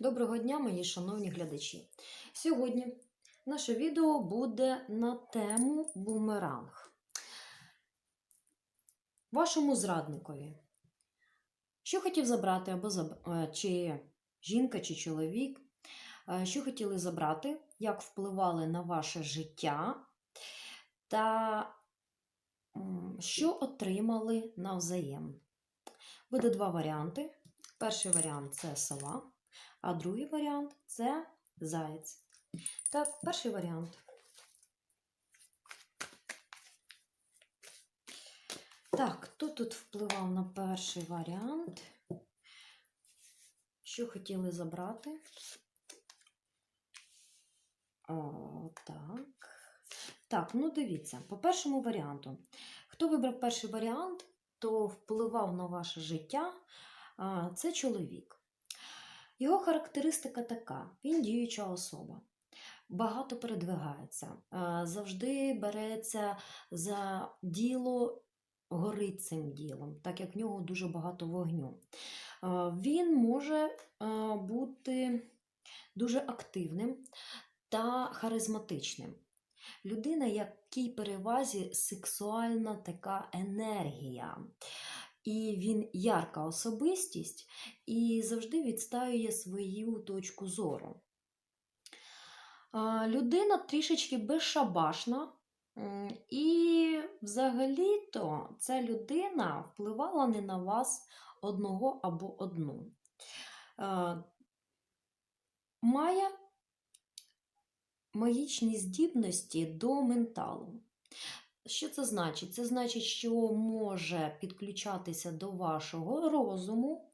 Доброго дня, мої шановні глядачі. Сьогодні наше відео буде на тему бумеранг. Вашому зрадникові. Що хотів забрати, або заб... е, чи жінка, чи чоловік, е, що хотіли забрати, як впливали на ваше життя, та що отримали навзаєм. Буде два варіанти. Перший варіант це сова. А другий варіант це заєць. Так, перший варіант. Так, хто тут впливав на перший варіант? Що хотіли забрати? О, так. Так, ну дивіться, по першому варіанту. Хто вибрав перший варіант, то впливав на ваше життя. Це чоловік. Його характеристика така: він діюча особа, багато передвигається, е, завжди береться за діло, горить цим ділом, так як в нього дуже багато вогню. Е, Він може е, бути дуже активним та харизматичним. Людина, якій перевазі сексуальна така енергія. І він ярка особистість і завжди відстаює свою точку зору. Людина трішечки безшабашна, і взагалі-то ця людина впливала не на вас одного або одну. Має магічні здібності до менталу. Що це значить? Це значить, що може підключатися до вашого розуму,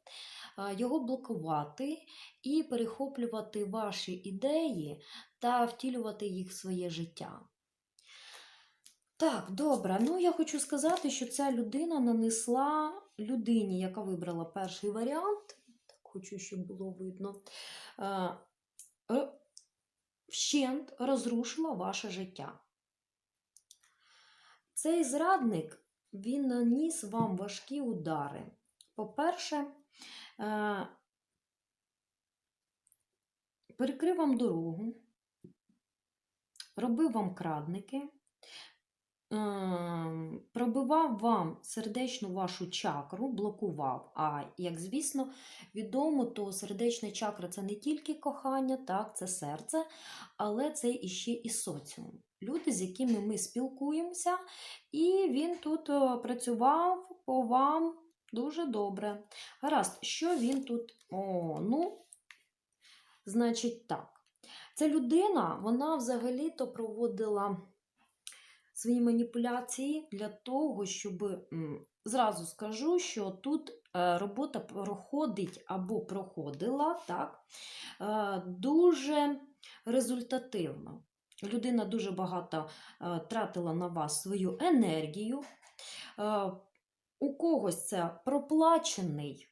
його блокувати і перехоплювати ваші ідеї та втілювати їх в своє життя. Так, добре. Ну, я хочу сказати, що ця людина нанесла людині, яка вибрала перший варіант, так хочу, щоб було видно, вщент розрушила ваше життя. Цей зрадник він наніс вам важкі удари. По-перше, е, перекрив вам дорогу, робив вам крадники, е, пробивав вам сердечну вашу чакру, блокував. А як звісно, відомо, то сердечна чакра це не тільки кохання, так, це серце, але це іще і соціум. Люди, з якими ми спілкуємося, і він тут е, працював по вам дуже добре. Гаразд, що він тут? О, ну, значить так. Ця людина, вона взагалі-то проводила свої маніпуляції для того, щоб зразу скажу, що тут е, робота проходить або проходила так, е, дуже результативно. Людина дуже багато е, тратила на вас свою енергію. Е, у когось це проплачений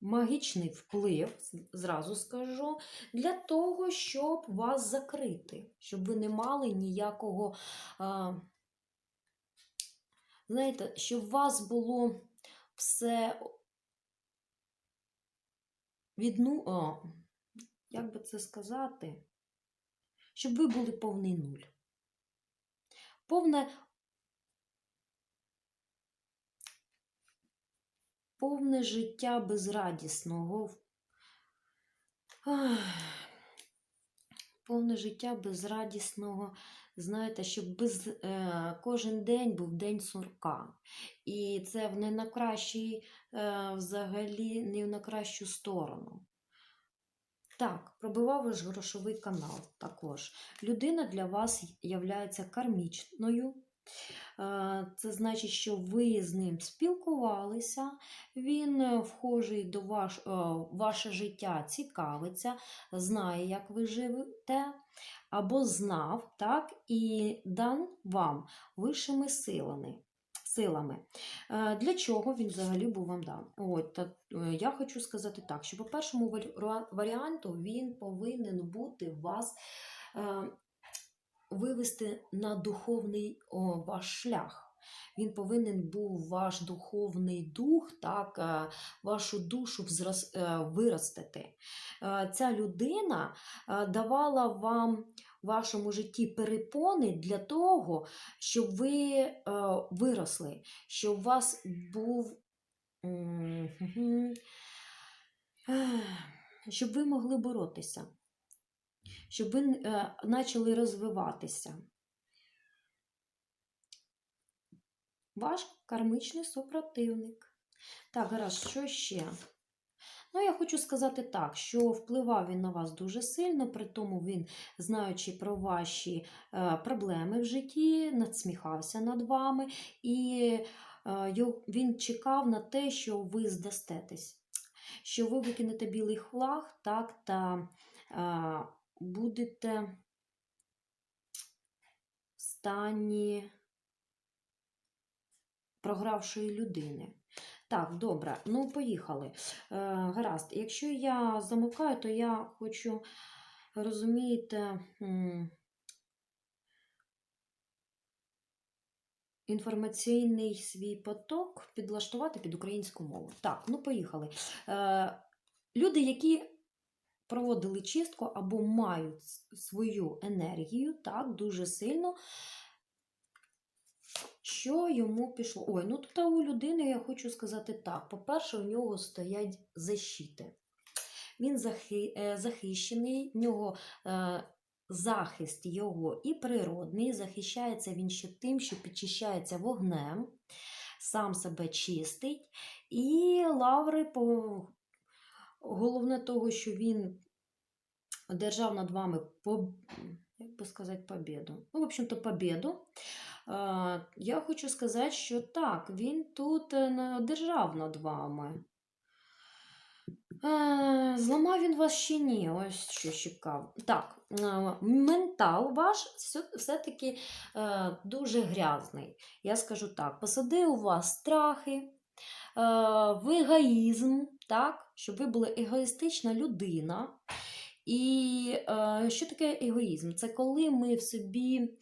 магічний вплив, зразу скажу, для того, щоб вас закрити, щоб ви не мали ніякого. е, знаєте, щоб у вас було все відну. Як би це сказати? Щоб ви були повний нуль. Повне, повне життя безрадісного. Повне життя безрадісного, знаєте, щоб без, е, кожен день був день сурка. І це в не на кращий, е, взагалі, не на кращу сторону. Так, пробивав ваш грошовий канал також. Людина для вас являється кармічною. Е, Це значить, що ви з ним спілкувалися, він е, вхожий до ваш, е, ваше життя, цікавиться, знає, як ви живете, або знав, так, і дан вам вищими силами. Силами. Е, Для чого він взагалі був вам дан? От, е, я хочу сказати так, що по першому варіанту він повинен бути вас е, вивести на духовний ваш шлях. Він повинен був ваш духовний дух, так, вашу душу виростити. Ця людина давала вам вашому житті перепони для того, щоб ви е, виросли, щоб у вас був. Щоб ви могли боротися, щоб ви е, почали розвиватися. Ваш кармичний супротивник. Так, гаразд, що ще? Ну, я хочу сказати так, що впливав він на вас дуже сильно, при тому він, знаючи про ваші е, проблеми в житті, надсміхався над вами, і е, він чекав на те, що ви здастетесь, що ви викинете білий флаг, так, та е, будете в стані програвшої людини. Так, добре, ну поїхали. Е, гаразд, якщо я замовкаю, то я хочу, розумієте, інформаційний свій поток підлаштувати під українську мову. Так, ну поїхали. Е, люди, які проводили чистку або мають свою енергію, так, дуже сильно. Що йому пішло? Ой, ну тут у людини я хочу сказати так. По-перше, у нього стоять защити. Він захи, е, захищений, в нього е, захист його і природний, захищається він ще тим, що підчищається вогнем, сам себе чистить. І лаври, по... головне того, що він одержав над вами по... як би сказати, побіду. Ну, в общем-то, побіду. Я хочу сказати, що так, він тут е, не одержав над вами. Е, Зламав він вас чи ні? Ось що чекав. Так, е, ментал ваш все- все-таки дуже грязний. Я скажу так: посадив у вас страхи, в егоїзм, так, щоб ви були егоїстична людина. І що таке егоїзм? Це коли ми в собі.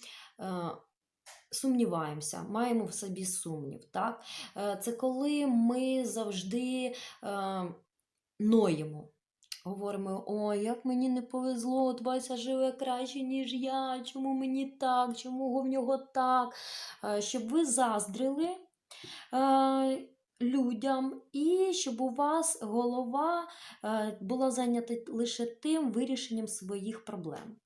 Сумніваємося, маємо в собі сумнів. Так? Е, Це коли ми завжди е, ноємо. Говоримо, ой, як мені не повезло, от Вася живе краще, ніж я, чому мені так, чому в нього так. Е, Щоб ви заздрили е, людям і щоб у вас голова була зайнята лише тим вирішенням своїх проблем.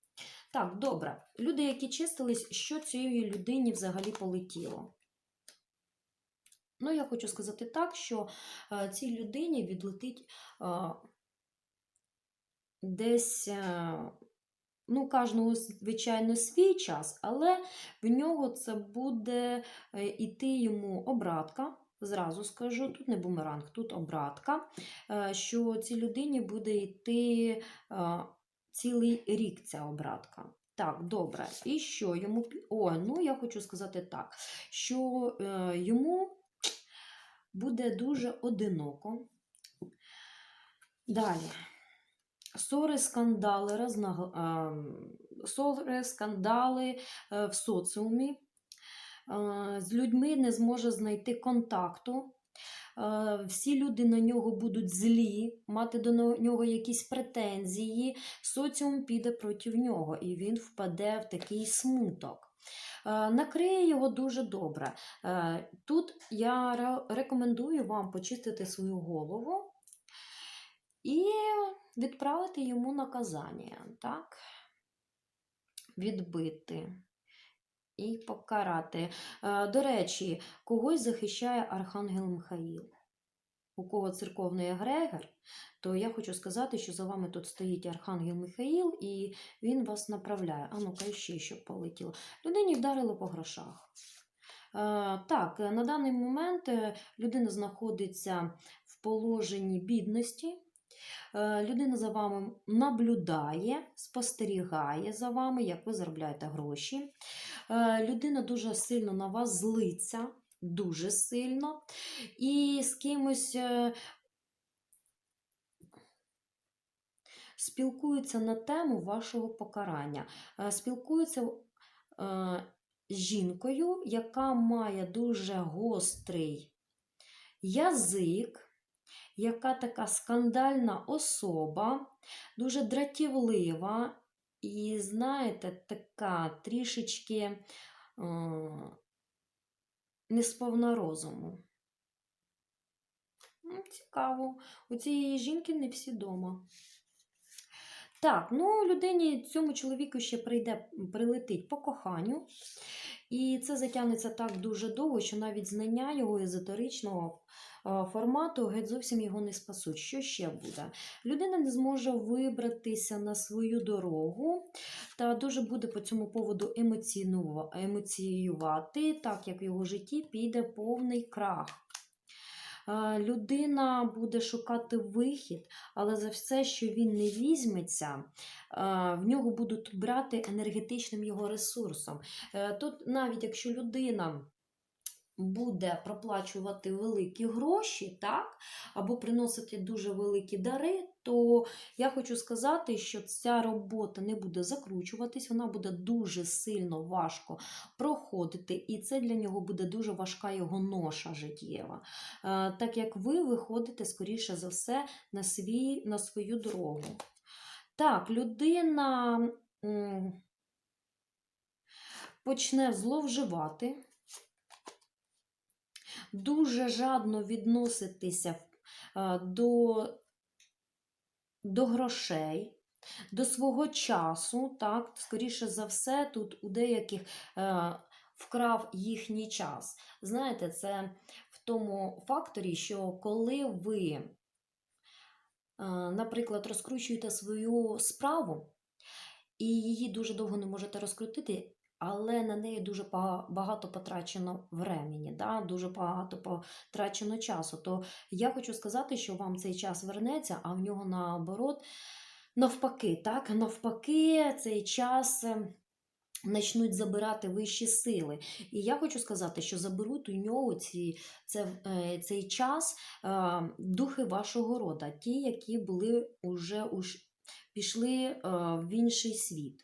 Так, добре. Люди, які чистились, що цієї людині взагалі полетіло? Ну, я хочу сказати так, що е, цій людині відлетить е, десь, е, ну, кожного, звичайно, свій час, але в нього це буде іти йому обратка. Зразу скажу, тут не бумеранг, тут обратка, що цій людині буде йти цілий рік ця обратка. Так, добре. І що йому. О, ну я хочу сказати так, що е, йому буде дуже одиноко. Далі. Ссори, скандали, рознаг... е, ссори, скандали е, в соціумі. Е, З людьми не зможе знайти контакту. Е, Всі люди на нього будуть злі, мати до нього якісь претензії. Соціум піде проти нього, і він впаде в такий смуток. Е, Накриє його дуже добре. Е, Тут я рекомендую вам почистити свою голову і відправити йому наказання, так? Відбити і покарати. Е, До речі, когось захищає Архангел Михаїл. У кого церковний егрегор, то я хочу сказати, що за вами тут стоїть Архангел Михаїл, і він вас направляє. А ну-ка, ще щоб полетіло. Людині вдарили по грошах. Е, Так, на даний момент е, людина знаходиться в положенні бідності. Е, Людина за вами наблюдає, спостерігає за вами, як ви заробляєте гроші. Е, Людина дуже сильно на вас злиться, дуже сильно. І з кимось е, спілкується на тему вашого покарання. Спілкується е, жінкою, яка має дуже гострий язик, яка така скандальна особа, дуже дратівлива і, знаєте, така трішечки е, несповна розуму. М, Цікаво. У цієї жінки не всі дома. Так, ну людині цьому чоловіку ще прийде, прилетить по коханню. І це затягнеться так дуже довго, що навіть знання його езотеричного е, формату геть зовсім його не спасуть. Що ще буде? Людина не зможе вибратися на свою дорогу та дуже буде по цьому поводу емоціювати, так як в його житті піде повний крах. Е, Людина буде шукати вихід, але за все, що він не візьметься, е, в нього будуть брати енергетичним його ресурсом. Е, Тут навіть якщо людина буде проплачувати великі гроші, так, або приносити дуже великі дари, то я хочу сказати, що ця робота не буде закручуватись, вона буде дуже сильно важко проходити, і це для нього буде дуже важка його ноша життєва. Е, Так як ви виходите, скоріше за все, на, свій, на свою дорогу. Так, людина почне зловживати, дуже жадно відноситися е, до, до грошей, до свого часу, так, скоріше за все, тут у деяких е, вкрав їхній час. Знаєте, це в тому факторі, що коли ви, е, наприклад, розкручуєте свою справу і її дуже довго не можете розкрутити, але на неї дуже багато потрачено времени, да? дуже багато потрачено часу. То я хочу сказати, що вам цей час вернеться, а в нього наоборот, навпаки, так? навпаки, цей час. е, Начнуть забирати вищі сили. І я хочу сказати, що заберуть у нього ці, це, е, цей час е, духи вашого рода, ті, які були уже уж, пішли е, в інший світ.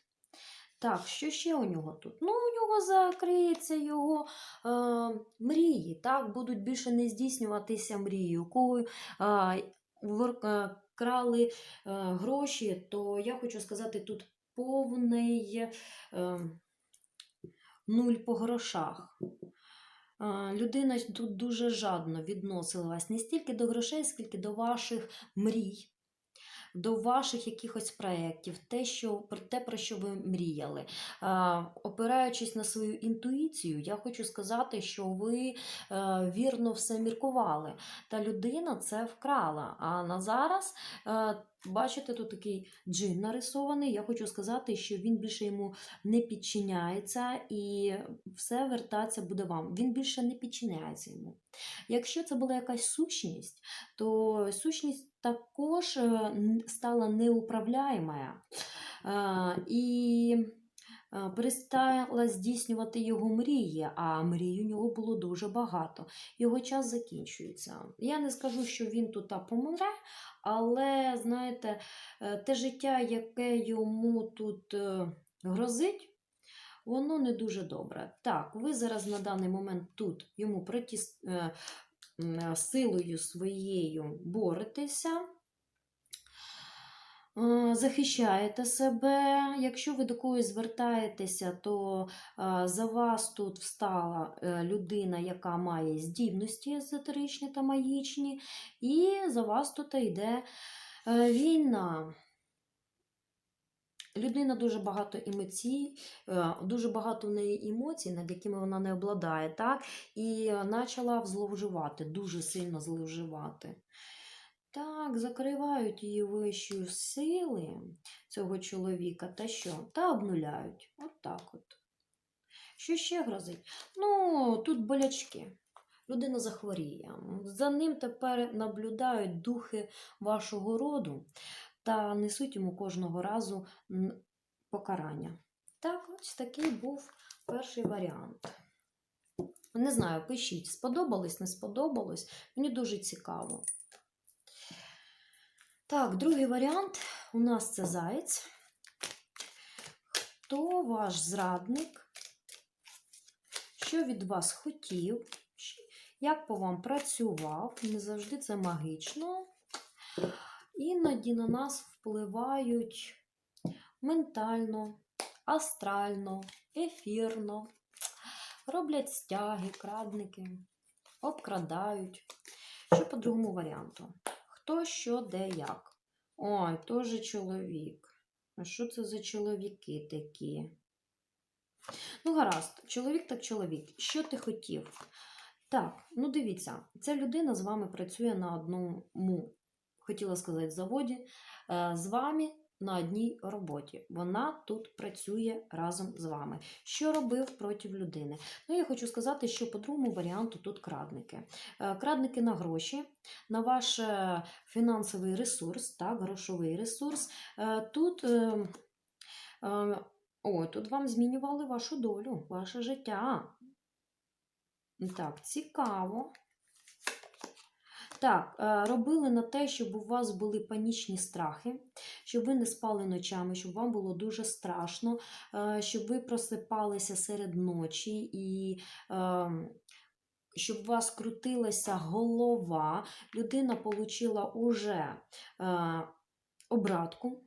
Так, що ще у нього тут? Ну, у нього закриється його е, мрії, так, будуть більше не здійснюватися мрії. У кого е, е, крали е, гроші, то я хочу сказати, тут повний е, нуль по грошах. Е, Людина тут дуже жадно відносилась не стільки до грошей, скільки до ваших мрій, до ваших якихось проєктів, те, що, те, про що ви мріяли. Е, Опираючись на свою інтуїцію, я хочу сказати, що ви е, вірно все міркували. Та людина це вкрала. А на зараз, е, бачите, тут такий джин нарисований. Я хочу сказати, що він більше йому не підчиняється і все вертатися буде вам. Він більше не підчиняється йому. Якщо це була якась сущність, то сущність також е, стала неуправляєма е, і е, перестала здійснювати його мрії, а мрій у нього було дуже багато. Його час закінчується. Я не скажу, що він тут помре, але знаєте, те життя, яке йому тут грозить, воно не дуже добре. Так, ви зараз на даний момент тут йому силою своєю боретеся. е, Захищаєте себе. Якщо ви до когось звертаєтеся, то е, за вас тут встала е, людина, яка має здібності езотеричні та магічні, і за вас тут йде е, війна. Людина дуже багато емоцій, е, дуже багато в неї емоцій, над якими вона не обладає, так? І е, почала зловживати, дуже сильно зловживати. Так, закривають її вищі сили цього чоловіка, та що? Та обнуляють. От так от. Що ще грозить? Ну, тут болячки. Людина захворіє. За ним тепер наблюдають духи вашого роду та несуть йому кожного разу покарання. Так, ось такий був перший варіант. Не знаю, пишіть, сподобалось, не сподобалось. Мені дуже цікаво. Так, другий варіант у нас це заєць. Хто ваш зрадник? що від вас хотів, як по вам працював. Не завжди це магічно. Іноді на нас впливають ментально, астрально, ефірно, роблять стяги, крадники, обкрадають. Що по другому варіанту? Хто що, де, як. Ой, теж чоловік. А що це за чоловіки такі? Ну, гаразд, чоловік так чоловік. Що ти хотів? Так, ну дивіться, ця людина з вами працює на одному, хотіла сказати, заводі, е, з вами на одній роботі. Вона тут працює разом з вами. Що робив проти людини? Ну, я хочу сказати, що по другому варіанту тут крадники. Е, Крадники на гроші, на ваш е, фінансовий ресурс, так, грошовий ресурс. Тут. О, тут вам змінювали вашу долю, ваше життя. Так, цікаво. Так, е, робили на те, щоб у вас були панічні страхи, щоб ви не спали ночами, щоб вам було дуже страшно, е, щоб ви просипалися серед ночі і е, щоб у вас крутилася голова. Людина отримала уже е, обратку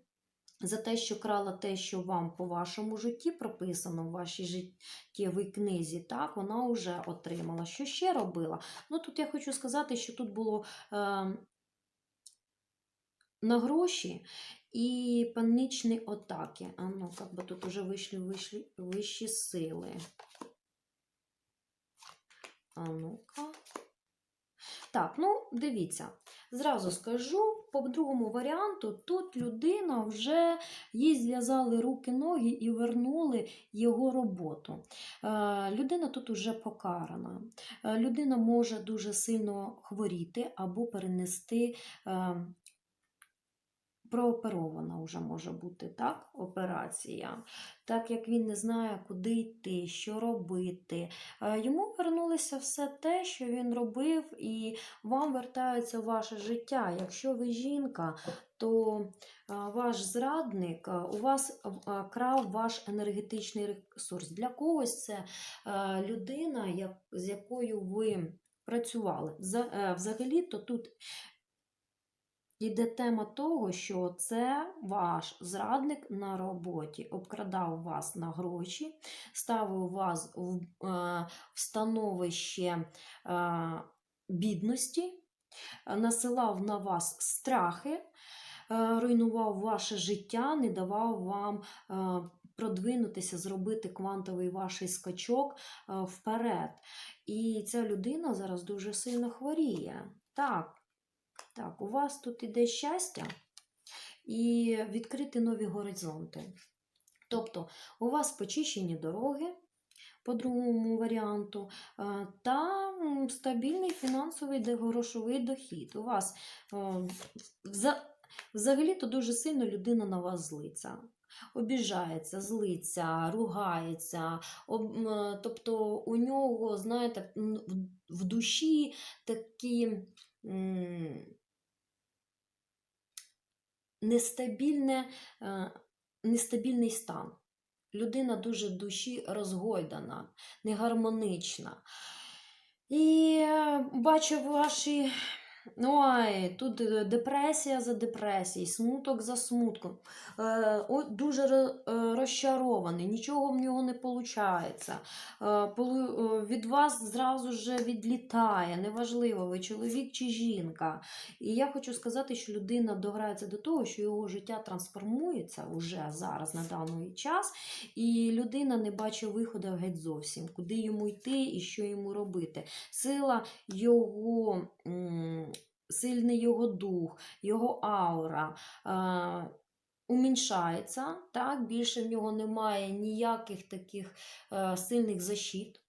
за те, що крала те, що вам по вашому житті прописано в вашій життєвій книзі, так, вона вже отримала. Що ще робила? Ну, тут я хочу сказати, що тут було е, на гроші і панічні атаки. А ну, як би тут вже вийшли, вийшли вищі сили. А ну-ка. Так, ну дивіться, зразу скажу, по другому варіанту, тут людина вже їй зв'язали руки-ноги і вернули його роботу. Е, людина тут уже покарана. Е, людина може дуже сильно хворіти або перенести. Прооперована вже може бути так, операція, так як він не знає, куди йти, що робити. Е, Йому вернулося все те, що він робив, і вам вертається ваше життя. Якщо ви жінка, то е, ваш зрадник е, у вас крав ваш енергетичний ресурс. Для когось це людина, з якою ви працювали. Взагалі-то тут Іде тема того, що це ваш зрадник на роботі, обкрадав вас на гроші, ставив вас в, е, в становище е, бідності, насилав на вас страхи, е, руйнував ваше життя, не давав вам е, продвинутися, зробити квантовий ваш скачок е, вперед. І ця людина зараз дуже сильно хворіє. Так. Так, у вас тут іде щастя і відкриті нові горизонти. Тобто, у вас почищені дороги, по другому варіанту, е, та стабільний фінансовий грошовий дохід. У вас е, взагалі-то дуже сильно людина на вас злиться. Обіжається, злиться, ругається. об- Тобто у нього, знаєте, в- душі такі нестабільне, е, нестабільний стан. Людина дуже душі розгойдана, негармонична. І е, бачу ваші. Ой, тут е, депресія за депресією, смуток за смутком. Е, дуже е, розчарований, нічого в нього не виходить. Е, е, від вас зразу ж відлітає, неважливо, ви чоловік чи жінка. І я хочу сказати, що людина дограється до того, що його життя трансформується уже зараз на даний час, і людина не бачить виходу геть зовсім, куди йому йти і що йому робити. Сила його, сильний його дух, його аура. Е, Уміншається, так, більше в нього немає ніяких таких е, сильних защит.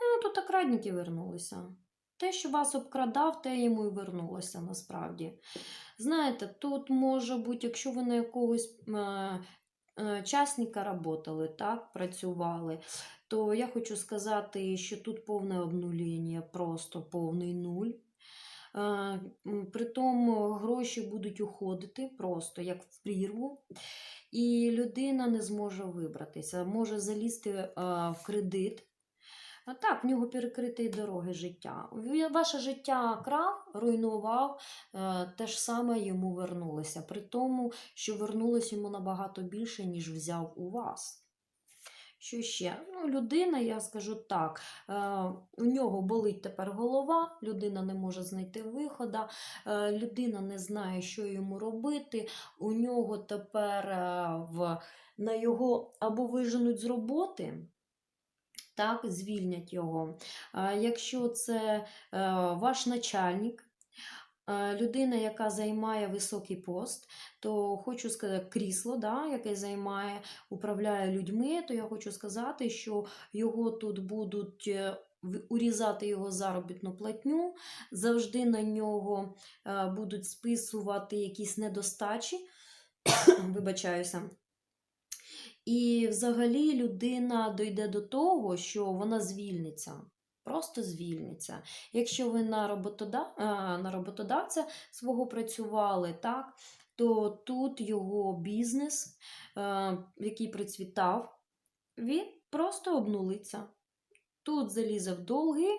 Ну, тут так радники вернулися. Те, що вас обкрадав, те йому і вернулося насправді. Знаєте, тут може бути, якщо ви на якогось е, частника работали, так, працювали, то я хочу сказати, що тут повне обнуління, просто повний нуль. Е, Притом гроші будуть уходити просто як в прірву, і людина не зможе вибратися, може залізти е, в кредит. А так, в нього перекриті дороги життя. Ваше життя крав, руйнував, е, те ж саме йому вернулося. При тому, що вернулось йому набагато більше, ніж взяв у вас. Що ще? Ну, людина, я скажу так, е, у нього болить тепер голова, людина не може знайти виходу, е, людина не знає, що йому робити. У нього тепер в, на його або виженуть з роботи, так, звільнять його. Якщо це е, ваш начальник, е, людина, яка займає високий пост, то хочу сказати, крісло, да, яке займає, управляє людьми, то я хочу сказати, що його тут будуть. е, Урізати його заробітну платню, завжди на нього будуть списувати якісь недостачі, вибачаюся. І взагалі людина дойде до того, що вона звільниться. Просто звільниться. Якщо ви на, роботода... на роботодавця свого працювали, так, то тут його бізнес, е, який процвітав, він просто обнулиться. Тут залізе в долги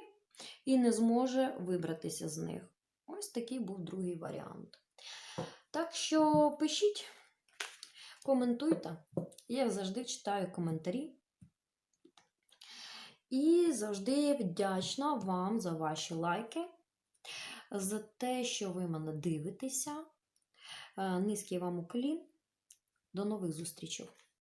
і не зможе вибратися з них. Ось такий був другий варіант. Так що пишіть, коментуйте. Я завжди читаю коментарі. І завжди вдячна вам за ваші лайки, за те, що ви мене дивитеся. Е, Низький вам уклін. До нових зустрічей!